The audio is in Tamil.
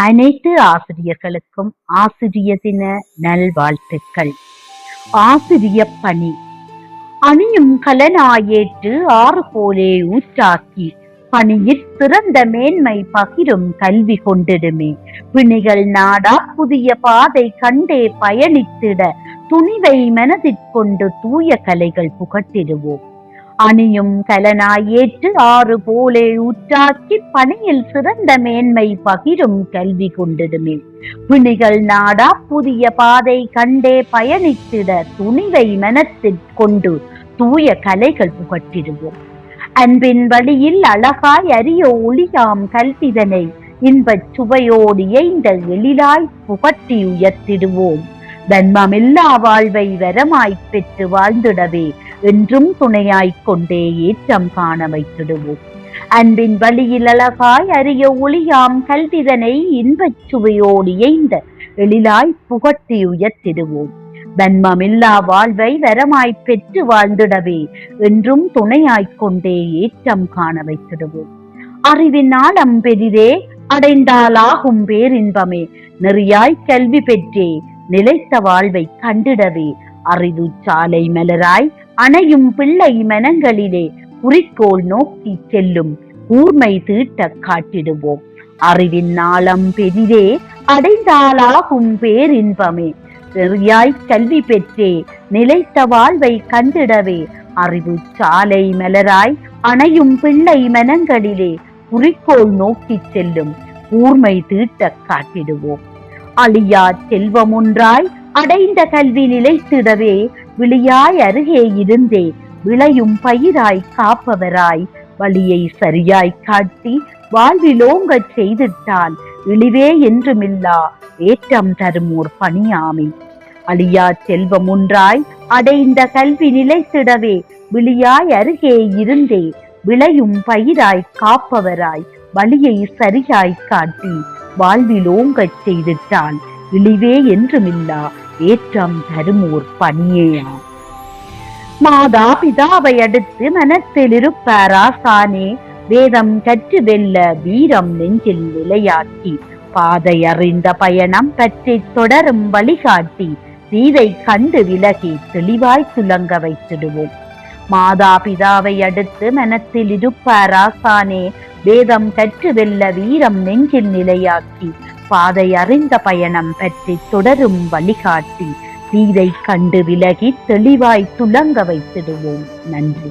அனைத்து ஆசிரியர்களுக்கும் ஆசிரியர் தின நல்வாழ்த்துக்கள். ஆசிரிய பணி. அணியும் கலனாயேற்று ஆறு போலே ஊற்றாக்கி பணியில் சிறந்த மேன்மை பகிரும் கல்வி கொண்டிடுமே. பிணிகள் நாடா புதிய பாதை கண்டே பயணித்திட துணிவை மனதிற்கொண்டு தூய கலைகள் புகட்டிடுவோம். அணியும் கலனாய் ஏற்று ஆறு போலே ஊற்றாக்கி பணியில் சிறந்த மேன்மை பகிரும் கல்வி கொண்டிடுமே. பிணிகள் நாடா புதிய பாதை கண்டே பயணித்திட துணிவை மனத்தில் கொண்டு தூய கலைகள் புகட்டிடுவோம். அன்பின் வழியில் அழகாய் அரிய ஒளியாம் கல்விதனை இன்பச் சுவையோடு இயைந்த எழிலாய் புகட்டி உயர்த்திடுவோம். தன்மமில்லா வாழ்வை வரமாய்ப் பெற்று வாழ்ந்திடவே என்றும் துணையாய்க் கொண்டே ஏற்றம் காண வைத்திடுவோம். அன்பின் வழியில் அழகாய் அரிய ஒளியாம் கல்விதனை இன்பச் சுவையோடு இயைந்த எழிலாய் புகட்டி உயர்த்திடுவோம். தன்மமில்லா வாழ்வை வரமாய்ப் பெற்று வாழ்ந்திடவே என்றும் துணையாய்க் கொண்டே ஏற்றம் காண வைத்திடுவோம். அறிவின் ஆழம் பெரிதே அடைந்தாலாகும் பேரின்பமே. நெறியாய் கல்வி பெற்றே நிலைத்த வாழ்வை கண்டிடவே. அறிவு சாலை மலராய் அணையும் பிள்ளை மனங்களிலே குறிக்கோள் நோக்கி செல்லும். கூர்மை தீட்ட காட்டிடுவோம். அறிவின் நாளம் பெரிதே அடைந்தாலாகும் பேரின்பமே. நெறியாய் கல்வி பெற்றே நிலைத்த வாழ்வை கண்டிடவே. அறிவு சாலை மலராய் அணையும் பிள்ளை மனங்களிலே குறிக்கோள் நோக்கி செல்லும். கூர்மை தீட்ட காட்டிடுவோம். அழியா செல்வம் ஒன்றாய் அடைந்த கல்வி நிலைத்திடவே விழியாய் அருகே இருந்தே விளையும் பயிராய் காப்பவராய் வழியை சரியாய் காட்டி வாழ்விலோங்கச் செய்திட்டால் இழிவே என்றுமில்லா ஏற்றம் தரும் ஓர் பணியாமை. அழியா செல்வம் ஒன்றாய் அடைந்த கல்வி நிலைத்திடவே விழியாய் அருகே இருந்தே விளையும் பயிராய் காப்பவராய் வழியை சரியாய் காட்டி வாழ்விலோங்கச் செய்துட்டான் இழிவே என்றுமில்லா. ஏற்றம் தருமோர் பணியேயாம் மாதா பிதாவை அடுத்து மனத்தில் இருப்பாரா சானே? வேதம் கற்று வெல்ல வீரம் நெஞ்சில் நிலையாக்கி பாதை அறிந்த பயணம் பற்றி தொடரும் வழிகாட்டி. தீதை கண்டு விலகி தெளிவாய் துலங்க வைத்திடுவோம். மாதா பிதாவை அடுத்து மனத்தில் இருப்பார் ஆசானே வேதம் கற்று வெல்ல வீரம் நெஞ்சில் நிலையாக்கி பாதை அறிந்த பயணம் பற்றி தொடரும் வழிகாட்டி. தீதை கண்டு விலகி தெளிவாய் துலங்க வைத்திடுவோம். நன்றி.